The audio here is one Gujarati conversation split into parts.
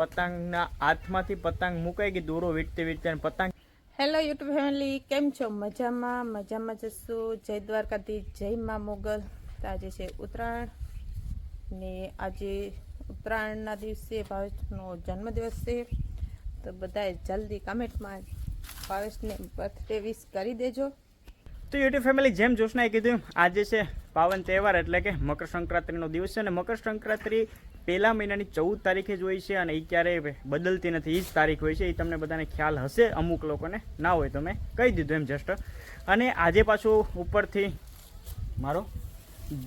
પતંગના હાથમાંથી પતંગ મુકાઈ ગઈ દોરો વીટતે વીટતે પતંગ હેલો યુટ્યુબ ફેમિલી કેમ છો? મજામાં? મજામાં જશું જય દ્વારકાથી જય મા મોગલ. આજે છે ઉત્તરાયણ ને આજે ઉત્તરાયણના દિવસે ભાવેશનો જન્મદિવસ છે. તો બધાએ જલ્દી કમેન્ટમાં ભાવેશને બર્થડે વિશ કરી દેજો. તો યુટ્યુબ ફેમિલી જેમ જોશનાએ કીધું આજે છે પાવન તહેવાર એટલે કે મકર સંક્રાંતિનો દિવસ છે અને મકર સંક્રાંતિ પહેલા મહિનાની ચૌદ તારીખે જ હોય છે અને એ ક્યારેય બદલતી નથી. એ જ તારીખ હોય છે. એ તમને બધાને ખ્યાલ હશે. અમુક લોકોને ના હોય તો મેં કહી દીધું એમ જસ્ટ અને આજે પાછું ઉપરથી મારો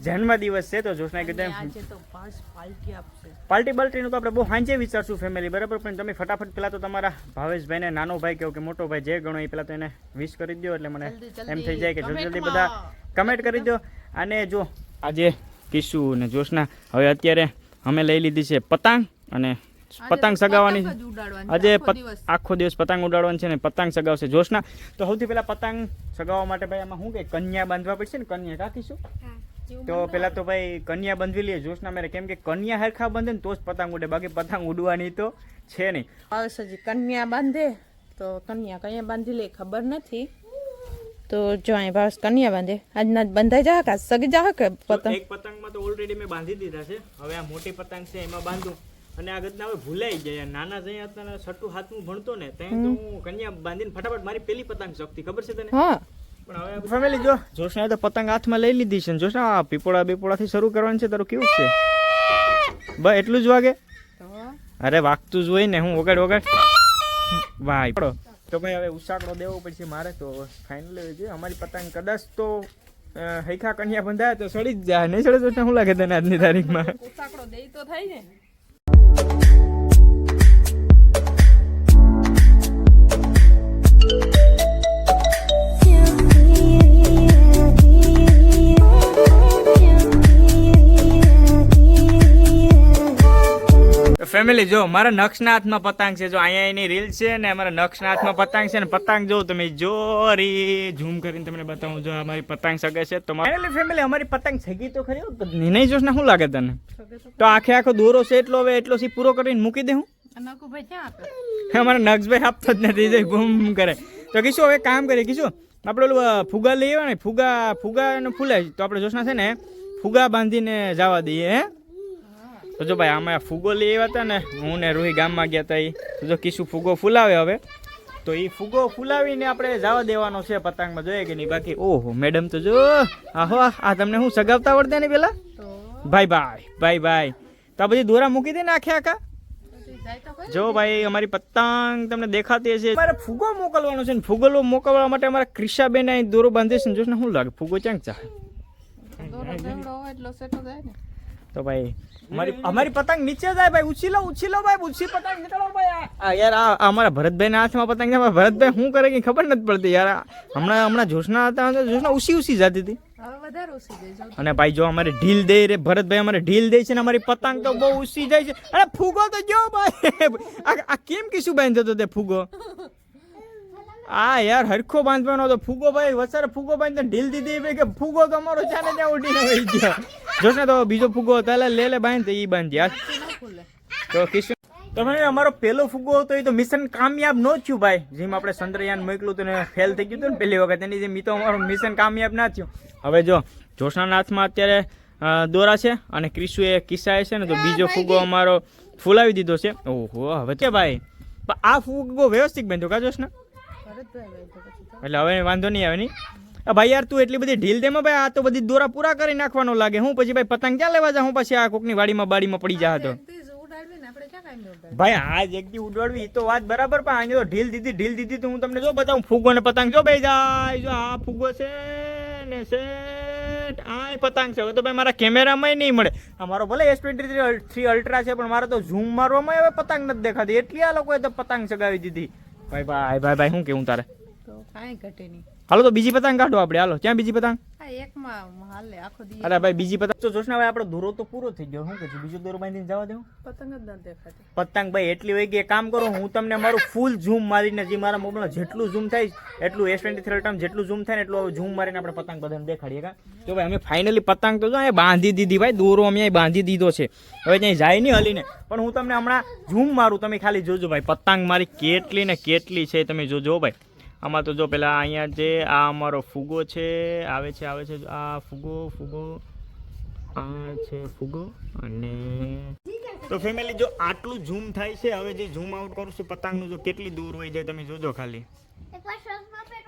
જન્મદિવસ છે તો જોશના કીધું પાર્ટી બાલ્ટીનું તો આપણે બહુ હાંજે વિચારશું ફેમિલી બરાબર? પણ તમે ફટાફટ પહેલાં તો તમારા ભાવેશભાઈને નાનો ભાઈ કહો કે મોટો ભાઈ જે ગણો એ પહેલાં તો એને વિશ કરી દો એટલે મને. એમ થઈ જાય કે જલ્દી જલ્દી બધા કમેન્ટ કરી દો અને જો આજે કિશુ ને જોશના હવે અત્યારે અમે લઈ લીધી છે પતંગ અને પતંગ સગાવવાની આજે આખો દિવસ. પતંગ ઉડાડવાની છે ને પતંગ સગાવશે જોશના. તો સૌથી પહેલા પતંગ સગાવવા માટે ભાઈ આમાં શું કે કન્યા બાંધવા પડશે ને કન્યા રાખીશું? તો પેલા તો ભાઈ કન્યા બાંધવી લઈએ. જોશના મેરે કેમ કે કન્યા હરખા બાંધે ને તો જ પતંગ ઉડે. બાકી પતંગ ઉડવાની તો છે નહીં. ભાવેશ કન્યા બાંધે તો કન્યા કન્યા બાંધી લે ખબર નથી. તો જો અહીં ભાવેશ કન્યા બાંધે. આજના ના બંધાઈ જા કે સગી જા કે પતંગ. એક પતંગમાં તો ઓલરેડી મેં બાંધી દીધા છે. હવે આ મોટી પતંગ છે એમાં બાંધું. અને આ ગતના હવે ભૂલાઈ જાય નાના જઈ હતા છઠ્ઠું હાથમાં ભણતો ને ત્યાં તો હું કન્યા બાંધીને ફટાફટ મારી પેલી પતંગ શક્તિ ખબર છે તને? હા. પણ હવે ફેમિલી જો. જોશના તો પતંગ હાથમાં લઈ લીધી છે જોશના પીપોળા બીપોળાથી શરૂ કરવાનું છે તારું કેવું છે? બસ એટલું જ વાગે? અરે વાગતું જ હોય ને હું વગાડ વગાડ. ભાઈ પડો. તો ભાઈ હવે ઉસાકડો દેવો પડશે મારે, તો ફાઇનલ છે અમારી પતંગ કદાચ તો હૈખા કન્યા બંધાય તો સડી જ જાય. નહીં સડે તો શું લાગે તને આજની તારીખમાં? ઉસાકડો દે તો થાય ને. ફેમિલી જો મારા નક્ષના હાથમાં પતંગ છે જો અહીંયા એની રીલ છે ને અમારા નક્ષના હાથમાં પતંગ છે ને પતંગ જો તમે જોરી ઝૂમ કરીને તમને બતાવું જો અમારી પતંગ સગે છે તો ફેમિલી ફેમિલી અમારી પતંગ સગી તો ખરી નહીં જોશ ને શું લાગે તને? તો આખે આખો દોરો છે એટલો હવે એટલો સી પૂરો કરીને મૂકી દે હું? અમારા નક્ષભાઈ આપતો જ નથી જઈ બૂમ કરે. તો કીશું હવે કામ કરીએ કીશું આપણે ઓલું ફુગા લઈ આવ્યા ને ફુગા ફુગા ને ફૂલાય તો આપણે જોશના છે ને ફુગા બાંધીને જવા દઈએ હે? તો જો ભાઈ આમાં ફુગો લઈ આવ્યા હતા ને હું ને રૂહી ગામમાં ગયા હતા એ તો જો કીશું ફુગો ફૂલાવે હવે. તો એ ફુગો ફૂલાવીને આપણે જવા દેવાનો છે પતંગમાં જોઈએ કે નહીં? બાકી ઓહો મેડમ તો જો આહો આ તમને હું સગાવતા આવડતા ને પેલા? ભાઈ ભાઈ ભાઈ ભાઈ. તો આ બધી દોરા મૂકી દે ને આખે આખા. જો ભાઈ અમારી પતંગ તમને દેખાતી હશે. મારે ફુગો મોકલવાનો છે ને ફુગો મોકલવા માટે અમારા ક્રિશાબેન અહીં દોરો બાંધે છે ને જોશ ને શું લાગે? ફુગો ક્યાંક ને. તો ભાઈ અમારી અમારી પતંગ નીચે જાય ભાઈ ઉછી લો ઉછી લો ભાઈ ઉછી પતંગ નીકળો ભાઈ આ- યાર આ અમારા ભરતભાઈના હાથમાં પતંગ છે ભરતભાઈ શું કરે કે ખબર નથી પડતી યાર હમણાં હમણાં જોશના હતા જોશના ઉસી ઉસી જતી હતી. હવે વધારે ઓછી જાય જો. અને ભાઈ જો અમારે ઢીલ દે રે ભરતભાઈ અમારે ઢીલ દે છે ને અમારી પતંગ તો બહુ ઉસી જાય છે. અને ફૂગો તો જો ભાઈ. આ આ કેમ કીશું બાંધતો હતો તે ફૂગો? આ યાર હરખો બાંધવાનો હતો ફૂગો ભાઈ વસારે ફૂગો બાંધીને ઢીલ દીધી ભાઈ કે ફૂગો તમારો ચાલે ત્યાં ઉડીને વહી ગયો. જોશે તો બીજો ફૂગો તાલે લે લે બાંધ એ બાંધ યાર તો કિશન તો ભાઈ અમારો પહેલો ફુગ્ગો હતો એ તો મિશન કામયાબ ન થયું ભાઈ. જેમ આપણે ચંદ્રયાન મોકલું હતું ને ફેલ થઈ ગયું હતું ને પહેલી વખત. એની જેમ એ તો અમારું મિશન કામયાબ ના થયું. હવે જો જોશના હાથમાં અત્યારે દોરા છે અને ક્રિશુએ કિસ્સાએ છે ને તો બીજો ફુગ્ગો અમારો ફૂલાવી દીધો છે. ઓહો હવે કે ભાઈ? આ ફુગ્ગો વ્યવસ્થિત બાંધ્યો કા જોશના? એટલે હવે વાંધો નહીં આવે નહીં ભાઈ યાર, તું એટલી બધી ઢીલ દેમાં ભાઈ, આ તો બધી દોરા પૂરા કરી નાખવાનો લાગે. હું પછી ભાઈ પતંગ ક્યાં લેવા જા હું પછી આ કોકની વાડીમાં બાડીમાં પડી જા તો. ઉડાડવી ઉડાડવી ભાઈ આજ એકદી ઉડવાડવી તો વાત બરાબર, પણ આની તો ઢીલ દીધી ઢીલ દીધી તો હું તમને જો બતાવું, ફૂગો ને પતંગ જો ભાઈ, જાય, જો આ ફૂગો છે ને છે આ પતંગ છે. હવે તો ભાઈ મારા કેમેરામાં નહીં મળે. અમારો ભલે એસ ટ્વેન્ટી થ્રી અલ્ટ્રા છે, પણ મારે તો ઝૂમ મારવામાં હવે પતંગ નથી દેખાતી. એટલી આ લોકોએ તો પતંગ ચગાવી દીધી. ભાઈ ભાઈ ભાઈ ભાઈ, શું કેવું તારે? કાંઈ ઘટે નહીં. હાલો તો બીજી પતંગ કાઢો આપણે. હાલો ક્યાં બીજી પતંગ? આ એકમાં હાલે આખો દી અરે ભાઈ બીજી પતંગ. તો જોશના ભાઈ આપણો દોરો તો પૂરો થઈ ગયો. શું કે બીજો દોરો બાંધીને જવા દેવું? પતંગ જ દેખાતી. પતંગ ભાઈ એટલી હોય કે એક કામ કરો હું તમને મારું ફૂલ ઝૂમ મારીને જે મારા મોબાઈલમાં જેટલું ઝૂમ થાય એટલું એસ ટ્વેન્ટી થ્રી ટર્મ જેટલું ઝૂમ થાય ને એટલું ઝૂમ મારીને આપણે પતંગ બધાને દેખાડીએ કા? તો ભાઈ અમે ફાઇનલી પતંગ તો જો અહીંયા બાંધી દીધી ભાઈ દોરો અમે અહીં બાંધી દીધો છે. હવે ત્યાં જાય નહીં હલીને. પણ હું તમને હમણાં ઝૂમ મારું તમે ખાલી જોજો ભાઈ પતંગ મારી કેટલી ને કેટલી છે તમે જોજો ભાઈ. આમાં તો જો પહેલાં અહીંયા જે આ અમારો ફુગો છે, આવે છે આવે છે આ ફુગો ફુગો, આ છે ફુગો અને તો ફેમિલી જો આટલું ઝૂમ થાય છે, હવે જે ઝૂમ આઉટ કરું છું, પતંગનું જો કેટલી દૂર હોય જાય તમે જોજો ખાલી.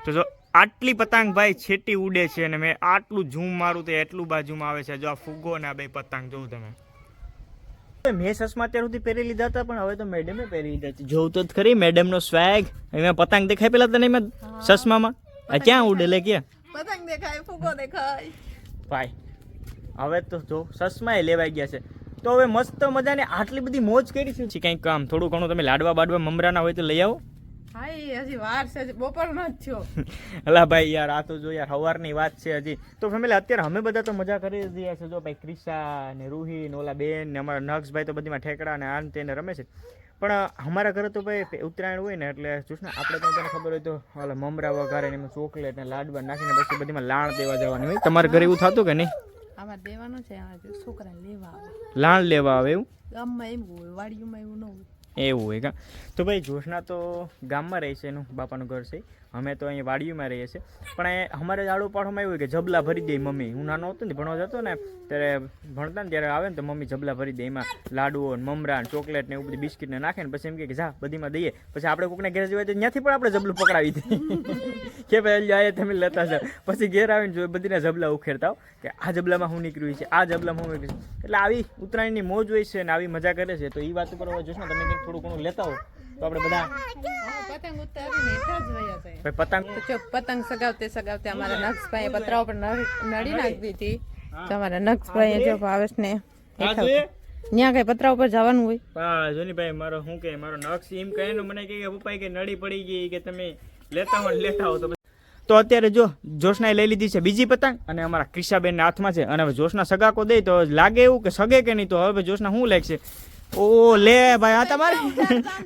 તો જો આટલી પતંગ ભાઈ છેટી ઉડે છે અને મેં આટલું ઝૂમ મારું તો એટલું બાજુમાં આવે છે, જો આ ફુગો ને આ બે પતંગ જોઉં તમે. મેં ચશ્મા અત્યાર સુધી પહેરી લીધા હતા પણ હવે તો મેડમે પહેરી લીધા છે. જોઉં તો ખરી મેડમનો સ્વેગ એમાં પતંગ દેખાય પેલા તને એમાં ચશ્મામાં? આ ક્યાં ઉડે લે ક્યાં પતંગ દેખાય ફૂગો દેખાય. ભાઈ હવે તો જો ચશ્મા લેવાઈ ગયા છે. તો હવે મસ્ત મજાને આટલી બધી મોજ કરી છે. કંઈક કામ થોડું ઘણું તમે લાડવા બાડવા મમરાના હોય તો લઈ આવો. એ હજી વાર છે હજી બપોરનો જ થયો. અલા ભાઈ યાર આ તો જો યાર સવારની વાત છે હજી. તો ફેમિલી અત્યારે અમે બધા તો મજા કરી રહ્યા છે. જો ભાઈ ક્રિશા ને રૂહી ને ઓલા બેન ને અમારા નક્ષભાઈ તો બધીમાં ઠેકડા ને આન તેને રમે છે. પણ અમારા ઘરે તો ભાઈ ઉત્તરાયણ હોય ને એટલે જોશ ને આપણે તો તને ખબર હોય તો ઓલા મમરા વઘારે ને એમાં ચોકલેટ ને લાડવા નાખીને પછી બધીમાં લાણ દેવા જવાની હોય. તમારે ઘરે એવું થતું કે નહીં? આમાં દેવાનું છે છોકરા લેવા આવે. લાણ લેવા આવે એવું? ગામમાં એમ હોય વાડીઓમાં એવું ન હોય. એવું હોય કા. તો ભાઈ જોશના તો ગામમાં રહે છે એનું બાપાનું ઘર છે. અમે તો અહીંયા વાડીમાં રહીએ છીએ. પણ એ અમારે આડો પાડોમાં એવું કે જબલા ભરી દે મમ્મી. હું નાનો હતો ને, ભણવા જતો ને, ત્યારે ભણતા ને ત્યારે આવે ને તો મમ્મી જબલા ભરી દે એમાં. લાડુઓ મમરા ચોકલેટ ને એવું બધી બિસ્કિટ ને નાખે ને પછી એમ કે જા, બધીમાં દઈએ. પછી આપણે કોકને ઘરે જોઈએ તો ત્યાંથી પણ આપણે જબલું પકડાવી દઈએ કે ભાઈ જાય તમે લેતા જાઓ. પછી ઘેર આવીને જો બધીના જબલા ઉખેરતા હો કે આ જબલામાં હું નીકળ્યું છે, આ જબલામાં હું નીકળ્યું એટલે આવી ઉત્તરાયણની મોજ હોય છે ને, આવી મજા કરે છે. તો એ વાત ઉપર જોશો તમે કંઈક થોડું ઘણું લેતા હો. તો આપણે બધા પતંગ ઉતારીને હેઠા જ વયા જાય. ભાઈ પતંગ તો જો પતંગ સગાવતે સગાવતે અમારા નક્ષભાઈએ પતરા ઉપર નળી નળી નાખી દીધી. તો અમારા નક્ષભાઈએ જો ભાવેશને ત્યાં કઈ પતરા ઉપર જવાનું હોય? હા જોનીભાઈ મારો શું કે મારો નક્ષ એમ કહે ને મને કહે કે પપ્પા કે નડી પડી ગઈ કે તમે લેતા હો લેતા હો તો તો અત્યારે જો જોશનાએ લઈ લીધી છે બીજી પતંગ અને અમારા ક્રિશાબેનના હાથમાં છે. અને હવે જોશના સગાકો દે તો લાગે એવું કે સગે કે નહીં? તો હવે જોશના શું લાગશે ઓ, લે ભાઈ, આ તમારી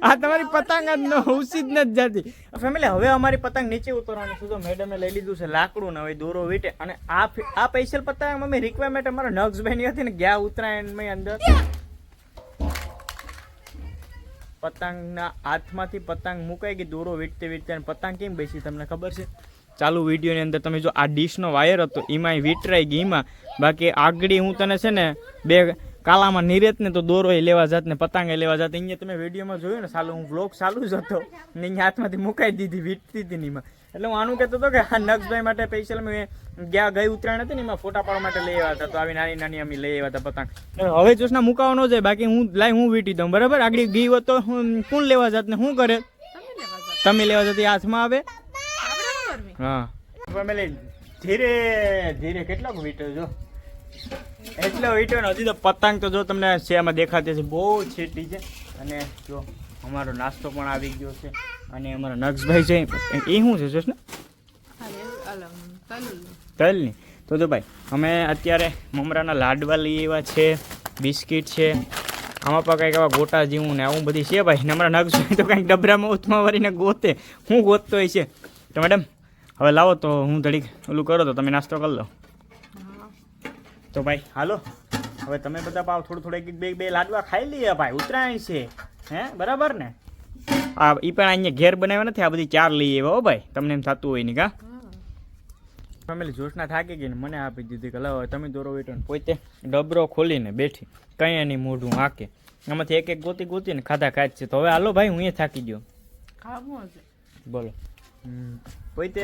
આ તમારી પતંગ જ ન, ઉસી જ નથી જતી. ફેમિલી હવે અમારી પતંગ નીચે ઉતરવાની શું તો મેડમે લઈ લીધું છે લાકડું ને હવે દોરો વીટે. અને આ આ સ્પેશિયલ પતંગ અમે રિક્વાયરમેન્ટ અમારા નક્ષભાઈની હતી ને ગયા ઉત્તરાયણમાં અંદર. પતંગના હાથમાંથી પતંગ મુકાઈ ગઈ, દોરો વીટતે વીટતે. અને પતંગ કેમ બેસી તમને ખબર છે? ચાલુ વિડીયોની અંદર તમે જો આ ડીશનો વાયર હતો એમાં વીટરાઈ ગઈ એમાં. બાકી આગળી હું તને છે ને બે કાલામાં નિરેત ને તો દોરો લેવા જાત ને પતંગ લેવા જાત. અહીંયા તમે વિડીયોમાં જોયું ને સાલું હું બ્લોગ ચાલુ જ હતો. ને અહીંયા હાથમાંથી મુકાઈ દીધી વીટતી હતી નહીં એમાં. એટલે હું આનું કહેતો હતો કે આ નક્ષભાઈ માટે સ્પેશિયલ મેં ગયા ગઈ ઉત્તરાયણ હતી ને એમાં ફોટા પાડવા માટે લઈ આવ્યા હતા. તો આવી નાની નાની અમે લઈ આવ્યા હતા પતંગ. હવે જોશના મુકાવો ન જાય બાકી હું લાઈ હું વીટી દઉં. બરાબર? આગળ ગઈ હોત તો હું કોણ લેવા જાત ને શું કરે? તમે લેવા જતી હાથમાં આવે? હા. ધીરે ધીરે કેટલોક વીટો જો. એટલો વીટો નથી તો પતંગ તો જો તમને શેમાં દેખાતી છે બહુ છેટી છે. અને જો અમારો નાસ્તો પણ આવી ગયો છે. અને અમારા નક્ષભાઈ છે. એ શું છે જોશ ને તલની. તો જો ભાઈ, અમે અત્યારે મમરાના લાડવા લઈ એવા છે, બિસ્કિટ છે. આમાં પણ કંઈક આવા ગોટા જેવું ને આવું બધી છે ભાઈ. અમારા નક્ષભાઈ તો કંઈક ડબરામાં ઉથમાં વળીને ગોતે. હું ગોતતો હોય છે. તો મેડમ, હવે લાવો તો હું ઘડીક ઓલું કરો તો તમે નાસ્તો કરી લો. તો ભાઈ હાલો. હવે તમે બધા પાવ થોડું થોડું એક બે બે લાડવા ખાઈ લઈએ ભાઈ. ઉત્તરાયણ છે. હે બરાબર ને? આ એ પણ અહીંયા ઘેર બનાવ્યા નથી આ બધી ચાર લઈ આવ્યા હો ભાઈ. તમને એમ થતું હોય ને કા? ફેમિલી જોશના થાકી ગઈ ને મને આપી દીધી કે લાવો તમે દોરો વીટો ને પોતે ડબરો ખોલીને બેઠી. કંઈ એની મોઢું હાકે આમાંથી એક એક ગોતી ગોતીને ખાધા ખાય જ છે. તો હવે હાલો ભાઈ હું એ થાકી ગયો. ખાવું હશે તે પોતે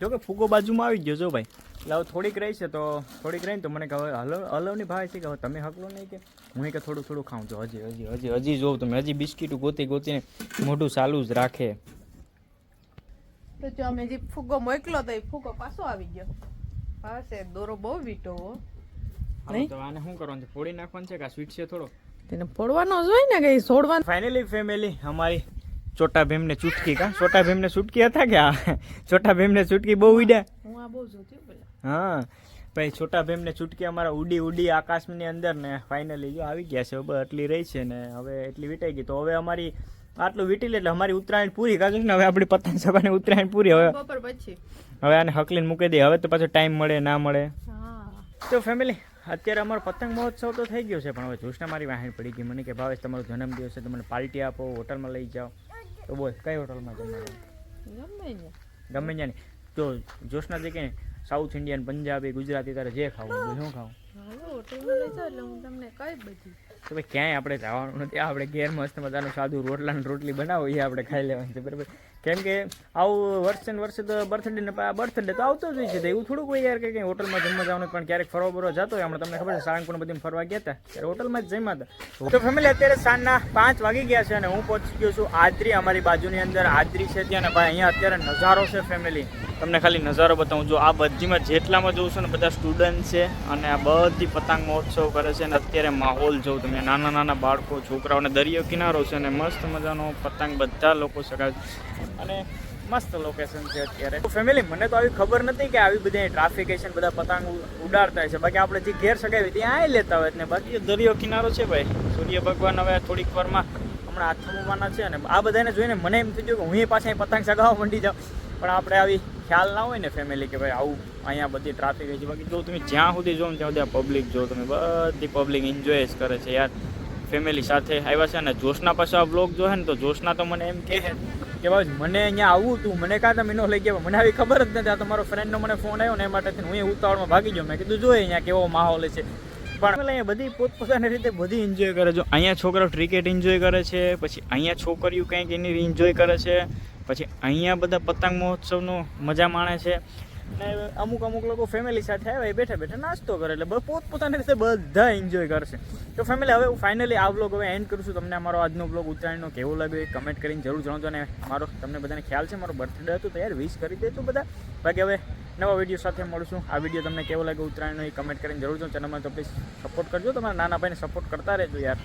જો કે ફૂગો બાજુમાં આવી ગયો જો ભાઈ. એટલે હવે થોડીક રહી છે તો થોડીક રહીને તો મને કહે હવે હલો હલવની ભાવે છે કે હવે તમે હકલો નહીં કે? હું કે થોડું થોડું ખાઉં છું. હજી હજી હજી હજી જોઉં તમે હજી બિસ્કીટ ગોતી ગોતીને મોઢું ચાલુ જ રાખે. તો જો અમે જે ફુગ્ગો મોકલો તો એ ફૂગો પાછો આવી ગયો. પાસે દોરો બહુ વીટો હો. તો આને શું કરવાનું છે? ફોડી નાખવાનું છે કે સ્વીટ છે થોડો? તેને ફોડવાનો જ હોય ને કઈ છોડવાનું ફાઇનલી ફેમિલી અમારી ચોટા ભીમને ચૂટકી કા? છોટા ભીમને ચૂટકી હતા કે આ? છોટા ભીમને ચૂટકી બહુ ઉડ્યા હું આ બહુ જોતી હા ભાઈ છોટા ભીમને ચૂટકી અમારા ઉડી ઉડી આકાશની અંદર ને ફાઇનલી જો આવી ગયા છે. હવે એટલી રહી છે ને હવે એટલી વીટાઈ ગઈ. તો હવે અમારી આટલું વીટી લે એટલે અમારી ઉત્તરાયણ પૂરી કાજુ ને? હવે આપણી પતંગ સભાની ઉત્તરાયણ પૂરી હવે. બપોર પછી. હવે આને હકલીને મૂકી દઈએ હવે તો પાછો ટાઈમ મળે ના મળે. હા. તો ફેમિલી અત્યારે અમારો પતંગ મહોત્સવ તો થઈ ગયો છે પણ હવે જોશના મારી વાહન પડી ગઈ. મને કે ભાવેશ તમારો જન્મદિવસ છે તો મને પાર્ટી આપો હોટલમાં લઈ જાઓ. તો બોલ કઈ હોટલમાં જમવાનું? ગમે ગમે ત્યાં જો જોશના જે કે સાઉથ ઇન્ડિયન પંજાબી ગુજરાતી તારે જે ખાવું બધું શું ખાવું હોટલમાં લઈ જાઓ એટલે હું તમને કઈ બધી. તો ભાઈ ક્યાંય આપણે જવાનું નથી આપણે ઘેર મસ્ત મજાનું સાદું રોટલા ને રોટલી બનાવો એ આપણે ખાઈ લેવાનું છે બરાબર? કેમ કે આવું વર્ષે ને વર્ષે તો બર્થડે ને બર્થડે તો આવતો જ હોય છે. એવું થોડુંક હોય યાર કે કંઈ હોટલમાં જમવા જવાનું પણ ક્યારેક ફરવા બરવા જતો હોય, હમણાં તમને ખબર છે, સાળંગપુર બધી ફરવા ગયા હતા. ત્યારે હોટલમાં જ જમ્યા હતા. તો ફેમિલી અત્યારે સાંજના પાંચ વાગી ગયા છે અને હું પહોંચી ગયો છું આદરી, અમારી બાજુની અંદર આદરી છે ત્યાં. ભાઈ, અહીંયા અત્યારે નજારો છે ફેમિલી તમને ખાલી નજારો બતાવું. જો આ બધીમાં જેટલામાં જોઉં છું ને, બધા સ્ટુડન્ટ છે અને આ બધી પતંગ મહોત્સવ કરે છે અને અત્યારે માહોલ જોઉં તમે નાના નાના બાળકો છોકરાઓને દરિયો કિનારો છે અને મસ્ત મજાનો પતંગ બધા લોકો સગાવે છે. અને મસ્ત લોકેશન છે અત્યારે. ફેમિલી મને તો આવી ખબર નથી કે આવી બધી ટ્રાફિકેશન બધા પતંગ ઉડાડતા હોય છે. બાકી આપણે જે ઘેર સગાવી ત્યાં આવી લેતા હોય ને બાકી દરિયો કિનારો છે ભાઈ. સૂર્ય ભગવાન હવે થોડીક વારમાં હમણાં હાથ થમવાના છે અને આ બધાને જોઈને મને એમ થઈ ગયું કે હું એ પાછા પતંગ સગાવવા માંડી જાઉં. પણ આપણે આવી ખ્યાલ ના હોય ને ફેમિલી કે ભાઈ આવું અહીંયા બધી ટ્રાફિક છે. બાકી જો તમે જ્યાં સુધી જોવો ત્યાં સુધી પબ્લિક જો તમે બધી પબ્લિક એન્જોય જ કરે છે યાર. ફેમિલી સાથે આવ્યા છે અને જોશના પાછા આ બ્લોગ જોહે ને તો જોશના તો મને એમ કહે કે બસ મને અહીંયા આવવું હતું, મને કાં તમે ન લઈ ગયા મને આવી ખબર જ નથી. આ તમારો ફ્રેન્ડનો મને ફોન આવ્યો ને એ માટે હું અહીંયા ઉતાવળમાં ભાગી ગયો. મેં કીધું જોઈએ અહીંયા કેવો માહોલ છે. પણ અહીંયા બધી પોતપોતાની રીતે બધી એન્જોય કરે છે. અહીંયા છોકરાઓ ક્રિકેટ એન્જોય કરે છે, પછી અહીંયા છોકરીઓ કંઈક એની એન્જોય કરે છે, પછી અહીંયા બધા પતંગ મહોત્સવનો મજા માણે છે. ને અમુક અમુક લોકો ફેમિલી સાથે આવ્યા, એ બેઠા બેઠા નાસ્તો કરે એટલે પોત પોતપોતાની રીતે બધા એન્જોય કરશે. તો ફેમિલી હવે હું ફાઇનલી આ બ્લોગ હવે એન્ડ કરું છું. તમને અમારો આજનો બ્લોગ ઉત્તરાયણનો કેવો લાગ્યો એ કમેન્ટ કરીને જરૂર જણાવજો અને મારો તમને બધાને ખ્યાલ છે, મારો બર્થડે હતો તો યાર વિશ કરી દેજો બધા. બાકી હવે નવા વીડિયો સાથે મળશું. આ વીડિયો તમને કેવો લાગ્યો ઉત્તરાયણનો એ કમેન્ટ કરીને જરૂર જણાવજો. ચેનલમાં તો પ્લીઝ સપોર્ટ કરજો. તમારા નાના ભાઈને સપોર્ટ કરતા રહેજો યાર.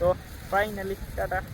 તો ફાઇનલી ટાટા.